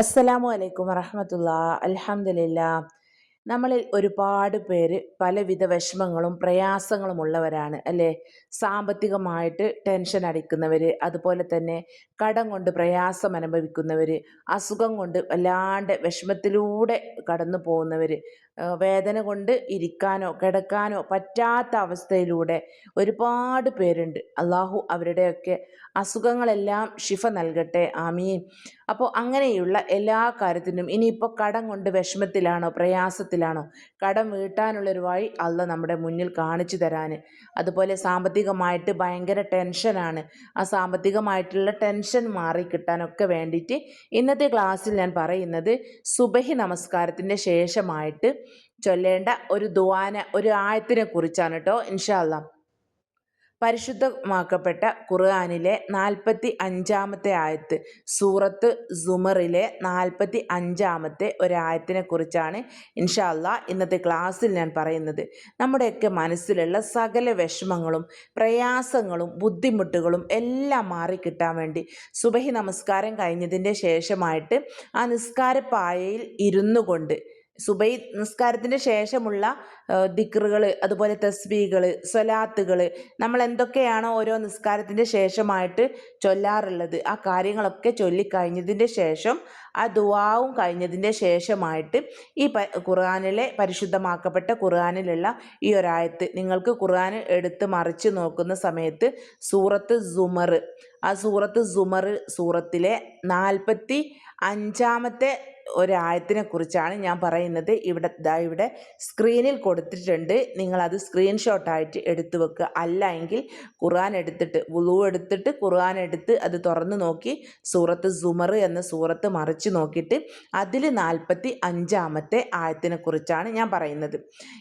അസ്സലാമു അലൈക്കും വറഹമത്തുള്ള. അലഹമില്ല നമ്മളിൽ ഒരുപാട് പേര് പലവിധ വിഷമങ്ങളും പ്രയാസങ്ങളും ഉള്ളവരാണ് അല്ലേ? സാമ്പത്തികമായിട്ട് ടെൻഷൻ അടിക്കുന്നവർ അതുപോലെ തന്നെ കടം കൊണ്ട് പ്രയാസം അനുഭവിക്കുന്നവർ അസുഖം കൊണ്ട് വല്ലാണ്ട് വിഷമത്തിലൂടെ കടന്നു പോകുന്നവർ വേദന കൊണ്ട് ഇരിക്കാനോ കിടക്കാനോ പറ്റാത്ത അവസ്ഥയിലൂടെ ഒരുപാട് പേരുണ്ട്. അള്ളാഹു അവരുടെയൊക്കെ അസുഖങ്ങളെല്ലാം ഷിഫ നൽകട്ടെ. ആമീൻ. അപ്പോൾ അങ്ങനെയുള്ള എല്ലാ കാര്യത്തിനും ഇനിയിപ്പോൾ കടം കൊണ്ട് വിഷമത്തിലാണോ പ്രയാസത്തിലാണോ കടം വീട്ടാനുള്ളൊരു വഴി അള്ള നമ്മുടെ മുന്നിൽ കാണിച്ചു തരാൻ അതുപോലെ സാമ്പത്തികമായിട്ട് ഭയങ്കര ടെൻഷനാണ്. ആ സാമ്പത്തികമായിട്ടുള്ള ടെൻഷൻ മാറി കിട്ടാനൊക്കെ വേണ്ടിയിട്ട് ഇന്നത്തെ ക്ലാസ്സിൽ ഞാൻ പറയുന്നത് സുബഹി നമസ്കാരത്തിന്റെ ശേഷമായിട്ട് ചൊല്ലേണ്ട ഒരു ദ്വാന ഒരു ആയത്തിനെ കുറിച്ചാണ് കേട്ടോ ഇൻഷാല്ല പരിശുദ്ധമാക്കപ്പെട്ട ഖുർആാനിലെ നാൽപ്പത്തി അഞ്ചാമത്തെ ആയത്ത് സൂറത്ത് സുമറിലെ നാൽപ്പത്തി അഞ്ചാമത്തെ ഒരായത്തിനെ കുറിച്ചാണ് ഇൻഷാല്ല ഇന്നത്തെ ക്ലാസ്സിൽ ഞാൻ പറയുന്നത്. നമ്മുടെയൊക്കെ മനസ്സിലുള്ള സകല വിഷമങ്ങളും പ്രയാസങ്ങളും ബുദ്ധിമുട്ടുകളും എല്ലാം മാറിക്കിട്ടാൻ വേണ്ടി സുബഹി നമസ്കാരം കഴിഞ്ഞതിന്റെ ശേഷമായിട്ട് ആ നിസ്കാരപ്പായയിൽ ഇരുന്നു കൊണ്ട് സുബൈ നിസ്കാരത്തിന് ശേഷമുള്ള ദിക്റുകൾ അതുപോലെ തസ്ബീകൾ സ്വലാത്തുകൾ നമ്മൾ എന്തൊക്കെയാണോ ഓരോ നിസ്കാരത്തിന്റെ ശേഷമായിട്ട് ചൊല്ലാറുള്ളത് ആ കാര്യങ്ങളൊക്കെ ചൊല്ലിക്കഴിഞ്ഞതിന്റെ ശേഷം ആ ദുവാവും കഴിഞ്ഞതിന്റെ ശേഷമായിട്ട് ഈ ഖുർആാനിലെ പരിശുദ്ധമാക്കപ്പെട്ട ഖുർആാനിലുള്ള ഈ ഒരായത്ത് നിങ്ങൾക്ക് ഖുർആൻ എടുത്ത് മറിച്ച് നോക്കുന്ന സമയത്ത് സൂറത്ത് സുമർ ആ സൂറത്ത് സുമർ സൂറത്തിലെ നാൽപ്പത്തി അഞ്ചാമത്തെ ഒരായത്തിനെ കുറിച്ചാണ് ഞാൻ പറയുന്നത്. ഇവിടെ ദാ ഇവിടെ സ്ക്രീനിൽ കൊടുത്തിട്ടുണ്ട്. നിങ്ങളത് സ്ക്രീൻഷോട്ടായിട്ട് എടുത്തു വെക്കുക അല്ല എങ്കിൽ ഖുർആൻ എടുത്തിട്ട് വുളു എടുത്തിട്ട് ഖുർആൻ എടുത്ത് അത് തുറന്നു നോക്കി സൂറത്ത് സുമർ എന്ന സൂറത്ത് മറിച്ച് നോക്കിയിട്ട് അതിൽ നാൽപ്പത്തി അഞ്ചാമത്തെ ആയത്തിനെ കുറിച്ചാണ് ഞാൻ പറയുന്നത്.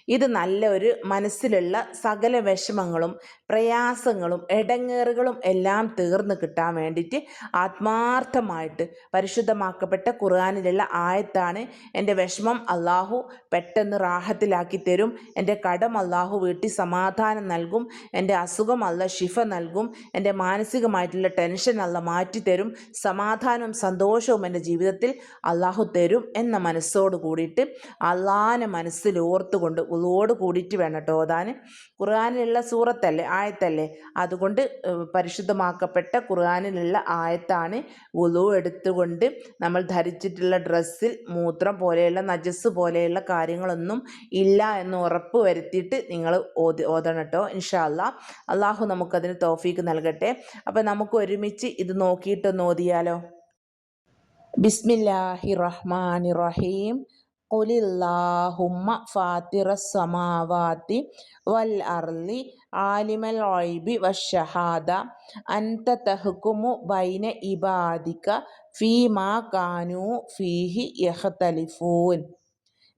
ഇത് നല്ല ഒരു മനസ്സിലുള്ള സകല വിഷമങ്ങളും പ്രയാസങ്ങളും ഇടങ്ങേറുകളും എല്ലാം തീർന്നു കിട്ടാൻ വേണ്ടിയിട്ട് ആത്മാർത്ഥമായിട്ട് പരിശുദ്ധമാക്കപ്പെട്ട ഖുർആാനിലുള്ള ആയത്താണ് എന്റെ വിഷമം. അള്ളാഹു പെട്ടെന്ന് റാഹത്തിലാക്കി തരും. എന്റെ കടം അള്ളാഹു വീട്ടിൽ സമാധാനം നൽകും. എന്റെ അസുഖം അല്ല ഷിഫ നൽകും. എന്റെ മാനസികമായിട്ടുള്ള ടെൻഷൻ അല്ല മാറ്റിത്തരും സമാധാനവും സന്തോഷവും എന്റെ ജീവിതത്തിൽ അള്ളാഹു തരും എന്ന മനസ്സോട് കൂടിയിട്ട് അള്ളാഹാനെ മനസ്സിൽ ഓർത്തുകൊണ്ട് ഉള്ളോട് കൂടിയിട്ട് വേണം കേട്ടോ ഓതാൻ ഖുർആാനിലുള്ള സൂറത്തല്ലേ ആയത്തല്ലേ? അതുകൊണ്ട് പരിശുദ്ധമാക്കപ്പെട്ട ഖുർആാനിലുള്ള ആയത്താണ് ഉളു എടുത്തുകൊണ്ട് നമ്മൾ ധരിച്ചിട്ടുള്ള ഡ്രസ്സിൽ മൂത്രം പോലെയുള്ള നജസ് പോലെയുള്ള കാര്യങ്ങളൊന്നും ഇല്ല എന്ന് ഉറപ്പ് വരുത്തിയിട്ട് നിങ്ങൾ ഓതി ഓതണം കേട്ടോ ഇൻഷാല്ല അള്ളാഹു നമുക്കതിന് തോഫീക്ക് നൽകട്ടെ. അപ്പം നമുക്ക് ഒരുമിച്ച് ഇത് നോക്കിയിട്ടൊന്ന് ഓതിയാലോ? ബിസ്മില്ലാഹി റഹ്മാൻ റഹീം ഖുലില്ലാഹുമ്മ ഫാത്തിറ സമാവാത്തി വൽ അർലി ആലിമൽ ഒയ്ബി വഷഹാദ അൻത തഹ്കുമു ബൈന ഇബാദിക ഫീ മാ കാനു ഫീഹി യഹ്തലിഫൂൻ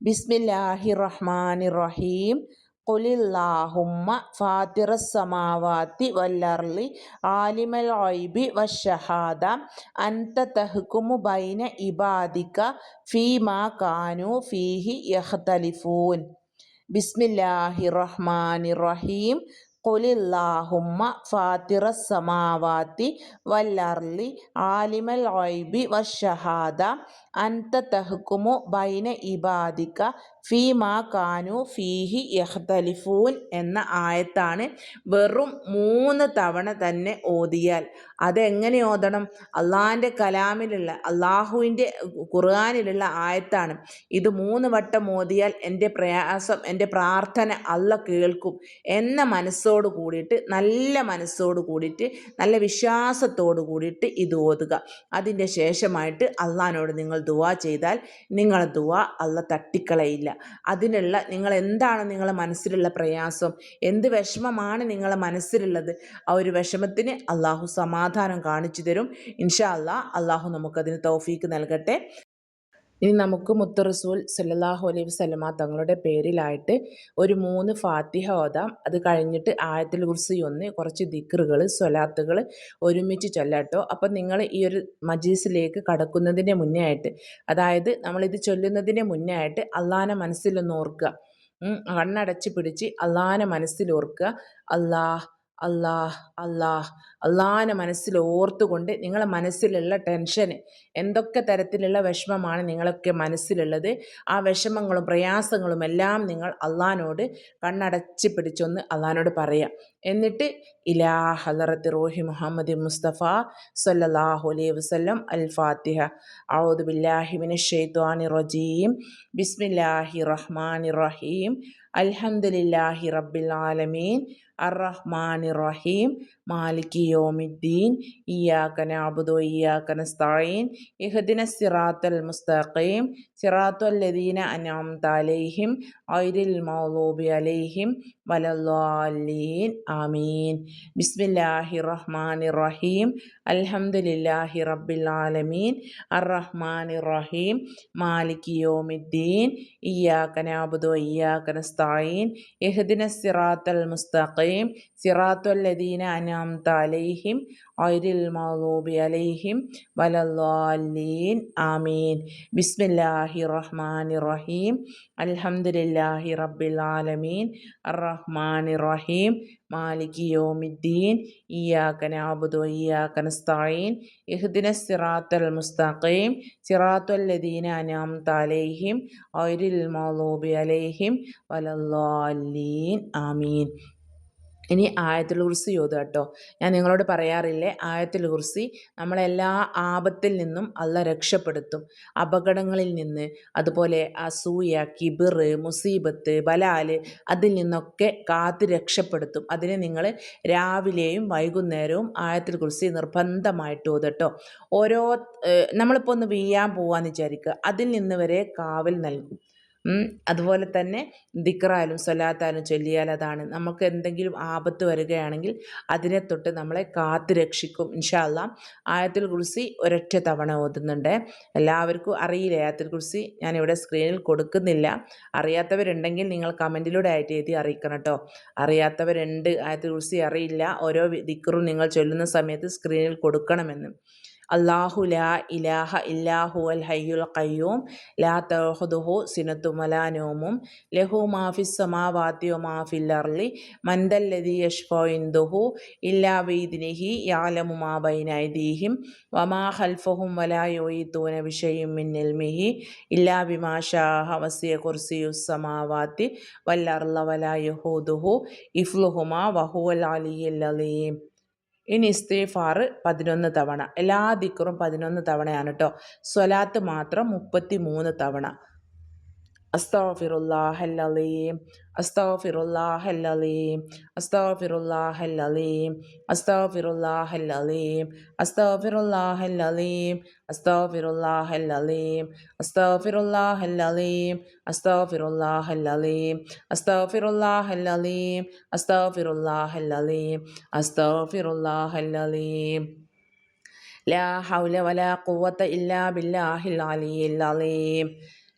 ബിസ്മില്ലാഹി റഹ്മാനി റഹീം ഖുലില്ലാഹുമ്മ ഫാത്തിറ സമാവാത്തി വല്ലർലി ആലിമൽ ഒയ്ബി വഷഹാദ അൻത തഹ്കുമു ബൈന ഇബാദിക ഫീമാ കാനു ഫീഹി യഹ്തലിഫൂൻ ബിസ്മില്ലാഹി റഹ്മാനി റഹീം ഖുലില്ലാഹുമ്മ ഫാത്തിറ സമാവാത്തി വല്ലർലി ആലിമൽ ഒയ്ബി വഷഹാദ അൻത തഹ്കുമു ബൈന ഇബാദിക ഫീ മാ കാനു ഫീഹി യഹ്തലിഫൂൻ എന്ന ആയത്താണ് വെറും മൂന്ന് തവണ തന്നെ ഓതിയാൽ. അതെങ്ങനെ ഓതണം? അള്ളാഹിന്റെ കലാമിലുള്ള അള്ളാഹുവിന്റെ ഖുർആാനിലുള്ള ആയത്താണ്. ഇത് മൂന്ന് വട്ടം ഓതിയാൽ എന്റെ പ്രയാസം എന്റെ പ്രാർത്ഥന അല്ല കേൾക്കും എന്ന മനസ്സോട് കൂടിയിട്ട് നല്ല മനസ്സോട് കൂടിയിട്ട് നല്ല വിശ്വാസത്തോട് കൂടിയിട്ട് ഇത് ഓതുക. അതിന്റെ ശേഷമായിട്ട് അള്ളഹാനോട് നിങ്ങൾ ദുവാ ചെയ്താൽ നിങ്ങളെ ദുവാ അള്ള തട്ടിക്കളയില്ല. അതിനുള്ള നിങ്ങൾ എന്താണ് നിങ്ങളെ മനസ്സിലുള്ള പ്രയാസം? എന്ത് വിഷമമാണ് നിങ്ങളെ മനസ്സിലുള്ളത്? ആ ഒരു വിഷമത്തിന് അള്ളാഹു സമാധാനം കാണിച്ചു തരും. ഇൻഷാ അള്ളാഹ് അള്ളാഹു നമുക്കതിന് തൗഫീക്ക് നൽകട്ടെ. ഇനി നമുക്ക് മുത്ത് റസൂൽ സല്ലാഹു അലൈഹി വസ്ലമ തങ്ങളുടെ പേരിലായിട്ട് ഒരു മൂന്ന് ഫാത്തിഹ ഓതാം. അത് കഴിഞ്ഞിട്ട് ആയത്തിൽ കുറിച്ച് ഒന്ന് കുറച്ച് ദിക്റുകൾ സ്വലാത്തുകൾ ഒരുമിച്ച് ചൊല്ലാട്ടോ അപ്പം നിങ്ങൾ ഈ ഒരു മജീസിലേക്ക് കടക്കുന്നതിന്റെ മുന്നേ ആയിട്ട് അതായത് നമ്മളിത് ചൊല്ലുന്നതിന്റെ മുന്നേ ആയിട്ട് അള്ളാഹാനെ മനസ്സിലൊന്ന് ഓർക്കുക. കണ്ണടച്ച് പിടിച്ച് അള്ളാഹാനെ മനസ്സിൽ ഓർക്കുക. അള്ളാഹ് അല്ലാഹ് അല്ലാഹ്. അള്ളാഹിനെ മനസ്സിൽ ഓർത്തുകൊണ്ട് നിങ്ങളെ മനസ്സിലുള്ള ടെൻഷൻ എന്തൊക്കെ തരത്തിലുള്ള വിഷമമാണ് നിങ്ങളൊക്കെ മനസ്സിലുള്ളത് ആ വിഷമങ്ങളും പ്രയാസങ്ങളും എല്ലാം നിങ്ങൾ അള്ളഹാനോട് കണ്ണടച്ച് പിടിച്ചൊന്ന് അള്ളഹാനോട് പറയാം. എന്നിട്ട് ഇലാ ഹലറത്ത് റോഹി മുഹമ്മദ് മുസ്തഫ സല്ലല്ലാഹു അലൈഹി വസ്ലം അൽ ഫാത്തിഹ ഔദു ബില്ലാഹി ഷൈത്വാനിർ റജീം. ബിസ്മില്ലാഹി റഹ്മാനി റഹീം. അൽഹംദുലില്ലാഹി റബ്ബിൽ ആലമീൻ. അറഹ്മാൻ റഹീം മാലിക് യോമിദ്ദീൻ. ഇയാക്ക നാബുദോ ഇയാക്ക നസ്തായീൻ ഇഹദിന സിറാത്തൽ മുസ്തഖീം. സിറാത്തുൽ അനാം താലേഹിം ഐരിൽ മൗലൂബി അലൈഹിം വലല്ലാലീൻ ആമീൻ. ബിസ്മില്ലാഹി റഹ്മാൻ റഹീം അൽഹംദുലില്ലാഹി റബ്ബിൽ ആലമീൻ. അറഹ്മാൻ റഹീം മാലിക് യോമിദ്ദീൻ. ഇയാക്ക നാബുദോ ഇയാക്ക നസ്തായീൻ. എഹ്ദിന സിറാത്തൽ മുസ്തഖീം. സിറാത്തുല്ലദീന അനാം തലൈഹിം ഗൈരിൽ മൗലൂബി അലൈഹിം വലല്ലാലീൻ ആമീൻ. ബിസ്മില്ലാഹി റഹ്മാൻ റഹീം അൽഹംദുലില്ലാഹി റബ്ബിൽ ആലമീൻ റഹ്മാൻ റഹീം മാലിക് യോമിദ്ദീൻ. ഇയാക്കൻ ആബുദോ ഇയാക്കൻ സ്തായീൻ ഇഹ്ദിന സിറാത്തൽ മുസ്തഖീം. സിറാത്തുല്ലദീന അനാം തലൈഹിം ഐരിൽ മൗലൂബി അലൈഹിം. വലല്ലാലീൻ ആമീൻ. ഇനി ആയത്തുൽ കുർസി ഓതുക കേട്ടോ ഞാൻ നിങ്ങളോട് പറയാറില്ലേ ആയത്തുൽ കുർസി നമ്മളെല്ലാ ആപത്തിൽ നിന്നും അല്ല രക്ഷപ്പെടുത്തും. അപകടങ്ങളിൽ നിന്ന് അതുപോലെ അസൂയ കിബിർ മുസീബത്ത് ബലാൽ അതിൽ നിന്നൊക്കെ കാത്ത് രക്ഷപ്പെടുത്തും. അതിനെ നിങ്ങൾ രാവിലെയും വൈകുന്നേരവും ആയത്തുൽ കുർസി നിർബന്ധമായിട്ട് ഓതട്ടോ. ഓരോ നമ്മളിപ്പോൾ ഒന്ന് വീയാൻ പോവാന്ന് വിചാരിക്കുക. അതിൽ നിന്ന് വരെ കാവൽ നൽകും. അതുപോലെ തന്നെ ദിക്റായാലും സ്വലാത്തായാലും ചൊല്ലിയാൽ അതാണ്. നമുക്ക് എന്തെങ്കിലും ആപത്ത് വരികയാണെങ്കിൽ അതിനെ തൊട്ട് നമ്മളെ കാത്തു രക്ഷിക്കും. ഇൻഷാല്ല ആയത്തിൽ കുർസി ഒരൊറ്റ തവണ ഓതുന്നുണ്ട്. എല്ലാവർക്കും അറിയില്ല ആയത്തുൽ ഞാൻ ഞാനിവിടെ സ്ക്രീനിൽ കൊടുക്കുന്നില്ല. അറിയാത്തവരുണ്ടെങ്കിൽ നിങ്ങൾ കമന്റിലൂടെ ആയിട്ട് എഴുതി അറിയിക്കണം കേട്ടോ. അറിയാത്തവരുണ്ട് ആയത്തിൽ കുറിച്ച് അറിയില്ല. ഓരോ ദിക്റും നിങ്ങൾ ചൊല്ലുന്ന സമയത്ത് സ്ക്രീനിൽ കൊടുക്കണമെന്ന്. അള്ളാഹു ലാ ഇലാഹ ഇല്ലാഹു അൽ ഹയ്യുൽ ഖയ്യൂം. ലാ തഹുദുഹു സിനത്തു മലാനോമും ലഹു മാഫിസ് സമാവാത്തി മാഫിൽ അർലി മന്ദല്ലതി യഷ്ഫോയിന്ദുഹു ഇല്ലാ വീദിനിഹി യാലമു മാ ബൈനൈദീഹിം വമാ ഖൽഫഹും വലാ യുഈതൂന വിഷയും മിൻ ഇൽമിഹി ഇല്ലാ ബിമാ ഷാഹ വസിയ കുർസിയു സമാവാത്തി. അർള വലാ യഹൂദുഹു ഇഫ്ലുഹുമാ വഹുവൽ അലിയുൽ അലീം. ഇനി ഇസ്തീഫാർ പതിനൊന്ന് തവണ. എല്ലാ ദിക്കറും പതിനൊന്ന് തവണയാണ് കേട്ടോ സ്വലാത്ത് മാത്രം മുപ്പത്തി മൂന്ന് തവണ. അസ്താഫിറുല്ലാഹല്ലീം أستغفر الله العظيم أستغفر الله العظيم أستغفر الله العظيم أستغفر الله العظيم أستغفر الله العظيم أستغفر الله العظيم أستغفر الله العظيم أستغفر الله العظيم أستغفر الله العظيم أستغفر الله العظيم لا حول ولا قوة إلا بالله العلي العظيم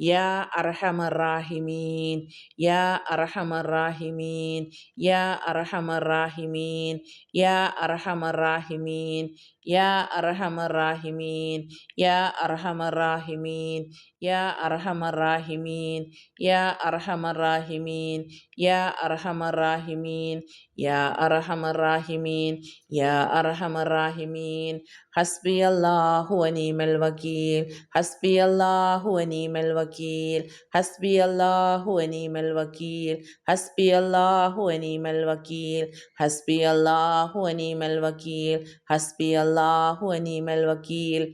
Ya Arhamar Rahimin, Ya Arhamar Rahimin, Ya Arhamar Rahimin, Ya Arhamar Rahimin, Ya Arhamar Rahimin, Ya Arhamar Rahimin, Ya Arhamar Rahimin, Ya Arhamar Rahimin, Ya Arhamar Rahimin, يا أرحم الراحمين يا أرحم الراحمين. حسبي الله ونعم الوكيل. حسبي الله ونعم الوكيل. حسبي الله ونعم الوكيل. حسبي الله ونعم الوكيل. حسبي الله ونعم الوكيل. حسبي الله ونعم الوكيل.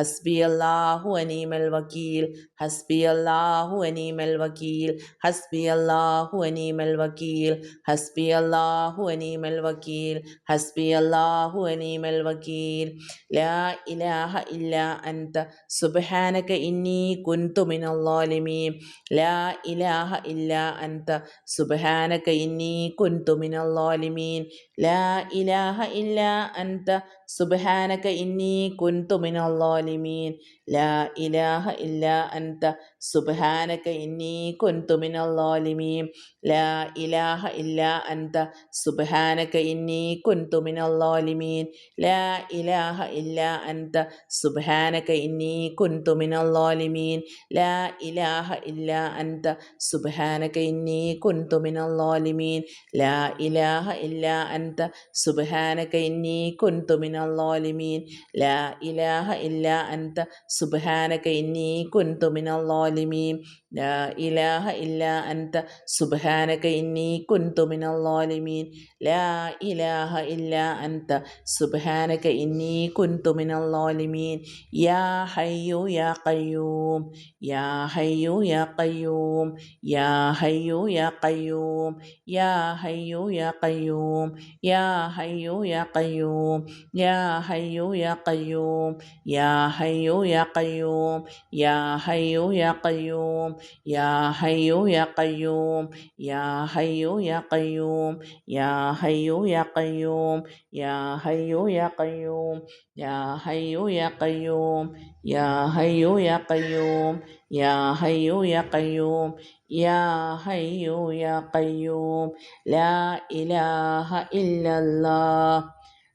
ഹസ്ബി അല്ലാഹു അനീമൽ വക്കീൽ ഹസ്ബി അല്ലാഹു അനീമൽ വക്കീൽ ഹസ്ബി അല്ലാഹു അനീമൽ വക്കീൽ ഹസ്ബി അല്ലാഹു അനീമൽ വക്കീൽ ഹസ്ബി അല്ലാഹു അനീമൽ വക്കീൽ. ലാ ഇലാഹ ഇല്ലാ അൻത സുബ്ഹാനക ഇന്നി കുന്തു മിനൽ ളാലിമീൻ ലാ ഇലാഹ ഇല്ലാ അൻത സുബ്ഹാനക ഇന്നി കുന്തു മിനൽ ളാലിമീൻ ലാ ഇലാഹ ഇല്ലാ അൻത സുബ്ഹാനക ഇന്നി കുൻതു മിനൽ ളാലിമീൻ ലാ ഇലാഹ ഇല്ല അൻത. സുബ്ഹാനക ഇന്നി കുൻതു മിനൽ ളാലിമീൻ ലാ ഇലാഹ ഇല്ല അൻത. സുബ്ഹാനക ഇന്നി കുൻതു മിനൽ ളാലിമീൻ ലാ ഇലാഹ ഇല്ല അൻത. സുബ്ഹാനക ഇന്നി കുൻതു മിനൽ ളാലിമീൻ ലാ ഇലാഹ ഇല്ല അൻത. സുബ്ഹാനക ഇന്നി കുൻതു മിനൽ ളാലിമീൻ ലാ ഇലാഹ ഇല്ല അൻത. സുബ്ഹാനക ഇന്നി കുൻതു മിനൽ മിനല്ലോലിമീൻ ലാ ഇലാഹ ഇല്ല അൻത സുബാനക ഇന്നി കുന്തു മിനല്ലോലിമീൻ ലാ ഇലാഹ ഇല്ല അൻത സുബാനക ഇന്നി കുന്തു മിനല്ലോലിമീൻ ലാ ഇലാഹ ഇല്ല അൻത സുബാനക ഇന്നി കുന്തു മിനല്ലോലിമീൻ യാ ഹയ്യു യാ قيوم يا حي يا قيوم يا حي يا قيوم يا حي يا قيوم يا حي يا قيوم يا യാ ഹയ്യു യാ ഖയ്യൂം യാ ഹയ്യു യാ ഖയ്യൂം യാ ഹയ്യു യാ ഖയ്യൂം യാ ഹയ്യു യാ ഖയ്യൂം യാ ഹയ്യു യാ ഖയ്യൂം യാ ഹയ്യു യാ ഖയ്യൂം യാ ഹയ്യു യാ ഖയ്യൂം യാ ഹയ്യു യാ ഖയ്യൂം യാ ഹയ്യു യാ ഖയ്യൂം യാ ഹയ്യു യാ ഖയ്യൂം യാ ഹയ്യു യാ ഖയ്യൂം ലാ ഇലാഹ ഇല്ലല്ലാഹ്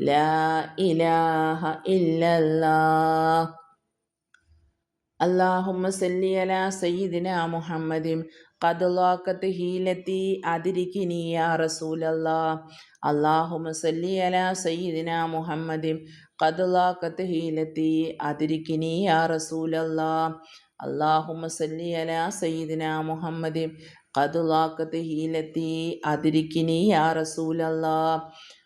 ഇലാഹ ഇല്ലല്ലാഹ്. അള്ളാഹുമ്മ സല്ലി അല സയ്യിദിന മുഹമ്മദിം കദലാക്കത്ത് ഹീലത്തി അതിരിക്കിനിയ റസൂലല്ലാ അള്ളാഹുമ്മ സല്ലി അല സയ്യിദിന മുഹമ്മദിം കദലാക്കത്ത് ഹീലത്തി അതിരിക്കിനിയ റസൂലല്ലാ അള്ളാഹുമ്മ സല്ലി അല സയ്യിദിന മുഹമ്മദിം കദലാക്കത്ത് ഹീലത്തി അതിരിക്കിനിയ റസൂലല്ലാ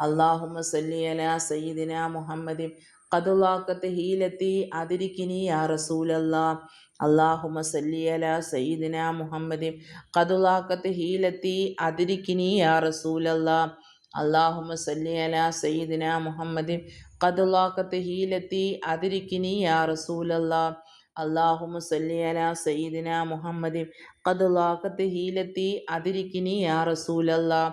അള്ളാഹുമ സല്ലിയല സയ്യിദിന മുഹമ്മദി. കതുലാക്കത്ത് ഹീലത്തി അതിരിക്കിനി യാ റസൂലല്ല. അള്ളാഹുമ സല്ലിയല സയ്യിദിന മുഹമ്മദി. കതുലാക്കത്ത് ഹീലത്തി അതിരിക്കിനി യാ റസൂലല്ല. അള്ളാഹുമ സല്ലിയല സയ്യിദിന മുഹമ്മദി. കതുലാക്കത്ത് ഹീലത്തി അതിരിക്കിനി യാ റസൂലല്ലാ. അള്ളാഹുമ സല്ലിയല സയ്യിദിന മുഹമ്മദി. കതുലാക്കത്ത് ഹീലത്തി അതിരിക്കിനി യാ റസൂലല്ലാ.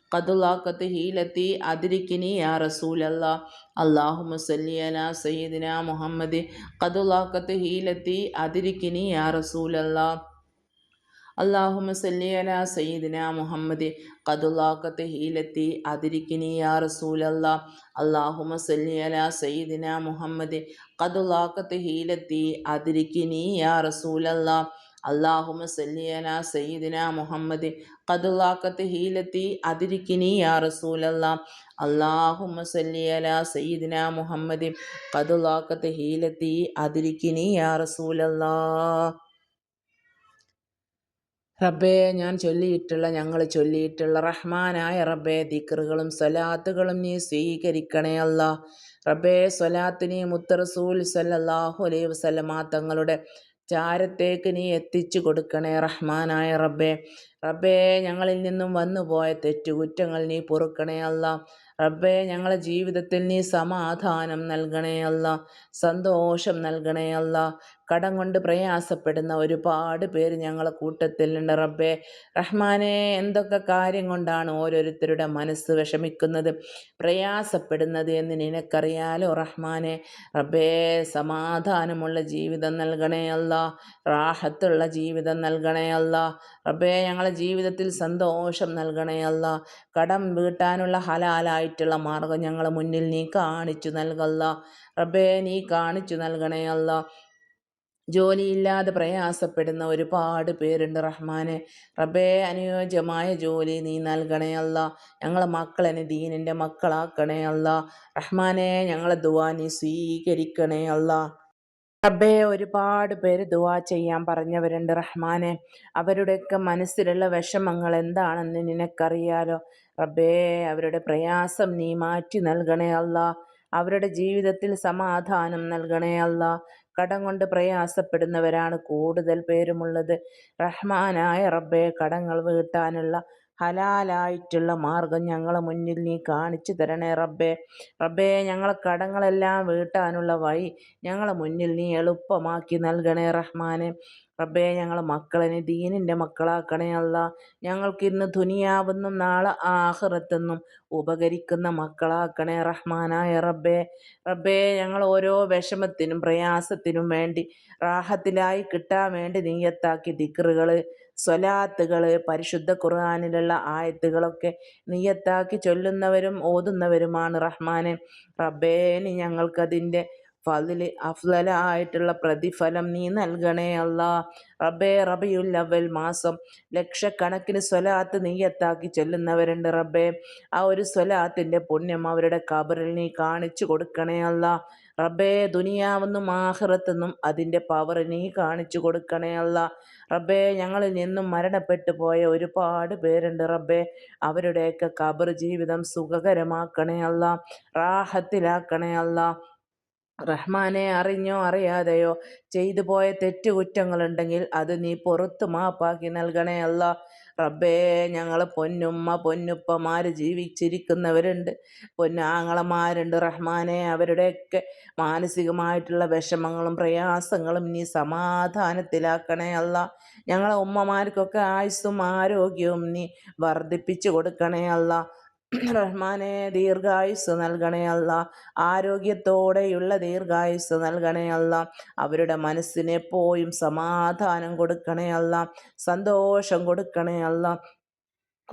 കതുലാക്കത്ത് ഹീലത്തി അതിരിക്കിനി യാ റസൂലല്ല. അള്ളാഹു മുസല്ലിയന സയ്യിദിന മുഹമ്മദ്. കതുലാക്കത്ത് ഹീലത്തി അതിരിക്കിനി യാ റസൂലല്ലാ. അള്ളാഹുമ സല്ലിയല സയ്യിദിന മുഹമ്മദ്. കതുലാക്കത്ത് ഹീലത്തി അതിരിക്കിനി യാ റസൂലല്ല. അള്ളാഹുമ സല്ലിയല സയ്യിദിന മുഹമ്മദ്. കതുലാക്കത്ത് ഹീലത്തി അതിരിക്കിനി യാ റസൂലല്ല. അള്ളാഹുമ സല്ലിയന സയ്യിദിന മുഹമ്മദ് കതുലാക്കത്ത് ഹീലത്തി അതിരിക്കിനി യാ റസൂലല്ലാ. അള്ളാഹുമ സല്ലിയല സയ്യിദിന മുഹമ്മദ് കതുലാക്കത്ത് ഹീലത്തി അതിരിക്കിനി യാ റസൂലല്ലാ. റബ്ബേ ഞാൻ ചൊല്ലിയിട്ടുള്ള ഞങ്ങൾ ചൊല്ലിയിട്ടുള്ള റഹ്മാനായ റബ്ബേ ദിക്റുകളും സലാത്തുകളും നീ സ്വീകരിക്കണേ അല്ല. റബ്ബേ സൊലാത്തിനി മുത്തറസൂൽ സല്ലാഹു അലൈവ് സലമാ തങ്ങളുടെ ചാരത്തേക്ക് നീ എത്തിച്ചു കൊടുക്കണേ റഹ്മാനായ റബ്ബേ. റബ്ബേ ഞങ്ങളിൽ നിന്നും വന്നുപോയ തെറ്റുകുറ്റങ്ങൾ നീ പൊറുക്കണേ അല്ല. റബ്ബേ ഞങ്ങളെ ജീവിതത്തിൽ നീ സമാധാനം നൽകണേ അല്ല. സന്തോഷം നൽകണേ അല്ല. കടം കൊണ്ട് പ്രയാസപ്പെടുന്ന ഒരുപാട് പേര് ഞങ്ങളെ കൂട്ടത്തിലുണ്ട് റബ്ബേ. റഹ്മാനെ എന്തൊക്കെ കാര്യം കൊണ്ടാണ് ഓരോരുത്തരുടെ മനസ്സ് വിഷമിക്കുന്നത്? പ്രയാസപ്പെടുന്നത് എന്ന് നിനക്കറിയാലോ റഹ്മാനെ. റബ്ബേ സമാധാനമുള്ള ജീവിതം നൽകണേ അല്ല. റാഹത്തുള്ള ജീവിതം നൽകണേ അല്ല. റബ്ബേ ഞങ്ങളെ ജീവിതത്തിൽ സന്തോഷം നൽകണേ അല്ല. കടം വീട്ടാനുള്ള ഹലാലായിട്ടുള്ള മാർഗം ഞങ്ങളെ മുന്നിൽ നീ കാണിച്ചു നൽകല്ല. റബ്ബേ നീ കാണിച്ചു നൽകണേ അല്ല. ജോലിയില്ലാതെ പ്രയാസപ്പെടുന്ന ഒരുപാട് പേരുണ്ട് റഹ്മാനെ. റബ്ബേ അനുയോജ്യമായ ജോലി നീ നൽകണേ അല്ല. ഞങ്ങളെ മക്കളെ ദീനിന്റെ മക്കളാക്കണേ അല്ല. റഹ്മാനെ ഞങ്ങളെ ദുവാ നീ സ്വീകരിക്കണേ അല്ല. റബ്ബേ ഒരുപാട് പേര് ദുവാ ചെയ്യാൻ പറഞ്ഞവരുണ്ട് റഹ്മാനെ. അവരുടെയൊക്കെ മനസ്സിലുള്ള വിഷമങ്ങൾ എന്താണെന്ന് നിനക്കറിയാലോ? റബ്ബേ അവരുടെ പ്രയാസം നീ മാറ്റി നൽകണേ അല്ല. അവരുടെ ജീവിതത്തിൽ സമാധാനം നൽകണേ അല്ല. കടം കൊണ്ട് പ്രയാസപ്പെടുന്നവരാണ് കൂടുതൽ പേരുമുള്ളത്. റഹ്മാനായ റബ്ബേ കടങ്ങൾ വീട്ടാനുള്ള ഹലാലായിട്ടുള്ള മാർഗം ഞങ്ങളെ മുന്നിൽ നീ കാണിച്ചു തരണേ റബ്ബേ. റബ്ബേ ഞങ്ങളെ കടങ്ങളെല്ലാം വീട്ടാനുള്ള വഴി ഞങ്ങളെ മുന്നിൽ നീ എളുപ്പമാക്കി നൽകണേ റഹ്മാനെ. റബ്ബേ ഞങ്ങളെ മക്കളെ ദീനിന്റെ മക്കളാക്കണേ അല്ല. ഞങ്ങൾക്ക് ഇന്ന് ദുനിയാവെന്നും നാളെ ആഹ്റത്തെന്നും ഉപകരിക്കുന്ന മക്കളാക്കണേ റഹ്മാനായ റബ്ബേ. റബ്ബേ ഞങ്ങൾ ഓരോ വിഷമത്തിനും പ്രയാസത്തിനും വേണ്ടി റാഹത്തിലായി കിട്ടാൻ വേണ്ടി നീയത്താക്കി ദിക്റുകൾ സ്വലാത്തുകൾ പരിശുദ്ധ ഖുർആാനിലുള്ള ആയത്തുകളൊക്കെ നീയത്താക്കി ചൊല്ലുന്നവരും ഓതുന്നവരുമാണ് റഹ്മാനെ. റബ്ബേന് ഞങ്ങൾക്കതിന്റെ ഫതിൽ അഫ്ലലായിട്ടുള്ള പ്രതിഫലം നീ നൽകണേ അല്ല. റബ്ബേ റബിയുൽ അവൽ മാസം. ലക്ഷക്കണക്കിന് സ്വലാത്ത് നീയത്താക്കി ചെല്ലുന്നവരുണ്ട് റബ്ബേ. ആ ഒരു സ്വലാത്തിന്റെ പുണ്യം അവരുടെ കബറിൽ നീ കാണിച്ചു കൊടുക്കണേ അല്ല. റബ്ബേ ദുനിയാവെന്നും ആഹ്റത്തെന്നും അതിന്റെ പവർ നീ കാണിച്ചു കൊടുക്കണേ അല്ല. റബ്ബേ ഞങ്ങളിൽ നിന്നും മരണപ്പെട്ടു പോയ ഒരുപാട് പേരുണ്ട് റബ്ബേ. അവരുടെയൊക്കെ കബർ ജീവിതം സുഖകരമാക്കണേ അല്ല. റാഹത്തിലാക്കണേ അല്ല. റഹ്മാനെ അറിഞ്ഞോ അറിയാതെയോ ചെയ്തു പോയ തെറ്റുകുറ്റങ്ങളുണ്ടെങ്കിൽ അത് നീ പുറത്തു മാപ്പാക്കി നൽകണേ അല്ല. റബ്ബേ ഞങ്ങൾ പൊന്നുമ്മ പൊന്നുപ്പമാർ ജീവിച്ചിരിക്കുന്നവരുണ്ട്. പൊന്നാങ്ങളമാരുണ്ട് റഹ്മാനെ. അവരുടെയൊക്കെ മാനസികമായിട്ടുള്ള വിഷമങ്ങളും പ്രയാസങ്ങളും നീ സമാധാനത്തിലാക്കണേ അല്ല. ഞങ്ങളെ ഉമ്മമാർക്കൊക്കെ ആയുസ്സും ആരോഗ്യവും നീ വർദ്ധിപ്പിച്ചു കൊടുക്കണേ അല്ല. റഹ്മാനെ ദീർഘായുസ് നൽകണേ അല്ല. ആരോഗ്യത്തോടെയുള്ള ദീർഘായുസ് നൽകണേ അല്ല. അവരുടെ മനസ്സിന് എപ്പോഴും സമാധാനം കൊടുക്കണേ അല്ല. സന്തോഷം കൊടുക്കണേ അല്ല.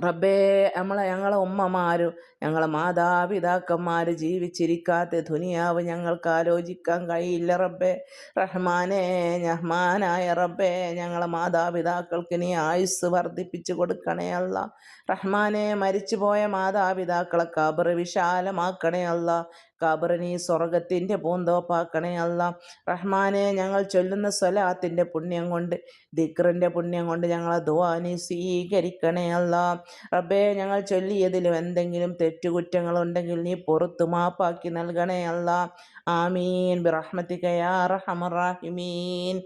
റബ്ബേ നമ്മളെ ഞങ്ങളെ ഉമ്മമാരും ഞങ്ങളെ മാതാപിതാക്കന്മാർ ജീവിച്ചിരിക്കാത്ത ദുനിയാവ് ഞങ്ങൾക്ക് ആലോചിക്കാൻ കഴിയില്ല റബ്ബേ. റഹ്മാനെ റഹ്മാനായ റബ്ബേ ഞങ്ങളെ മാതാപിതാക്കൾക്ക് നീ ആയുസ് വർദ്ധിപ്പിച്ചു കൊടുക്കണേ അല്ല. റഹ്മാനെ മരിച്ചുപോയ മാതാപിതാക്കളെ കബറ് വിശാലമാക്കണേ അല്ല. ഖബറിനെ സ്വർഗത്തിന്റെ പൂന്തോപ്പാക്കണേ അല്ല. റഹ്മാനെ ഞങ്ങൾ ചൊല്ലുന്ന സ്വലാത്തിന്റെ പുണ്യം കൊണ്ട് ദിക്റിന്റെ പുണ്യം കൊണ്ട് ഞങ്ങളെ ദുവാനി സ്വീകരിക്കണേ അല്ല. റബ്ബേ ഞങ്ങൾ ചൊല്ലിയതിലും എന്തെങ്കിലും തെറ്റുകുറ്റങ്ങളുണ്ടെങ്കിൽ നീ പുറത്തു മാപ്പാക്കി നൽകണേ അല്ല. ആമീൻ. ബിറഹ്മത്തിക്കയാ റഹമറാഹിമീൻ